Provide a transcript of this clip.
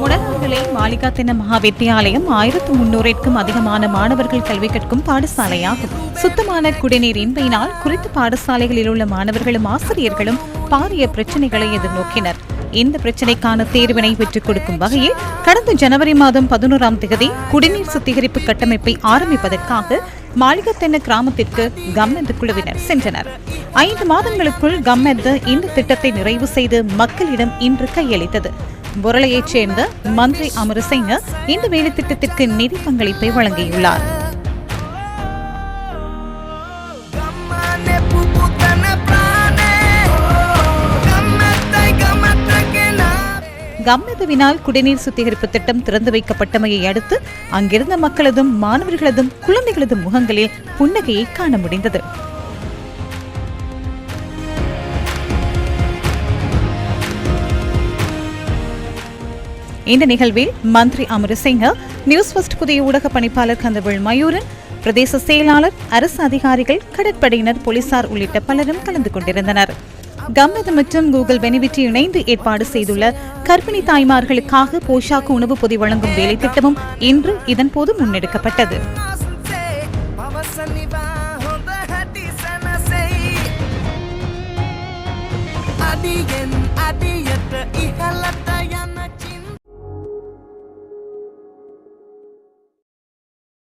முடனாங்கலை மாளிகா தின மகாவித்தியாலயம் ஆயிரத்து முன்னூறிற்கும் அதிகமான மாணவர்கள் கல்வி கற்கும் பாடசாலையாகும். சுத்தமான குடிநீர் இன்மையினால் குறித்த பாடசாலைகளில் உள்ள மாணவர்களும் ஆசிரியர்களும் பாரிய பிரச்சனைகளை எதிர்நோக்கினர். இந்த பிரச்சினைக்கான தீர்வினை பெற்றுக் கொடுக்கும் வகையில் கடந்த ஜனவரி மாதம் பதினோராம் தேதி குடிநீர் சுத்திகரிப்பு கட்டமைப்பை ஆரம்பிப்பதற்காக மாளிகத்தென்ன கிராமத்திற்கு கம்மெந்து குழுவினர் சென்றனர். ஐந்து மாதங்களுக்குள் கம்மெந்து இந்த திட்டத்தை நிறைவு செய்து மக்களிடம் இன்று கையளித்தது. பொருளையைச் சேர்ந்த மந்திரி அமரசிங்க இந்த வேலை திட்டத்திற்கு நிதி பங்களிப்பை வழங்கியுள்ளார். கம்மெதுவினால் குடிநீர் சுத்திகரிப்பு திட்டம் திறந்து வைக்கப்பட்டமையை அடுத்து அங்கிருந்த மக்களதும் மாணவர்களதும் குழந்தைகளதும் முகங்களில் புன்னகையை காண முடிந்தது. இந்த நிகழ்வில் மந்திரி அமரசிங்க நியூஸ் ஃபர்ஸ்ட் புதிய ஊடக பணிப்பாளர் கந்தவேள் மயூரன் பிரதேச செயலாளர் அரசு அதிகாரிகள் கடற்படையினர் போலீசார் உள்ளிட்ட பலரும் கலந்து கொண்டிருந்தனர். கம்மது மற்றும் கூகுள் பெனிவிட்டி இணைந்து ஏற்பாடு செய்துள்ள கர்ப்பிணி தாய்மார்களுக்காக போஷாக்கு உணவு பொதி வழங்கும் வேலை திட்டமும் இன்று இதன்போது முன்னெடுக்கப்பட்டது. asante Pavasaniva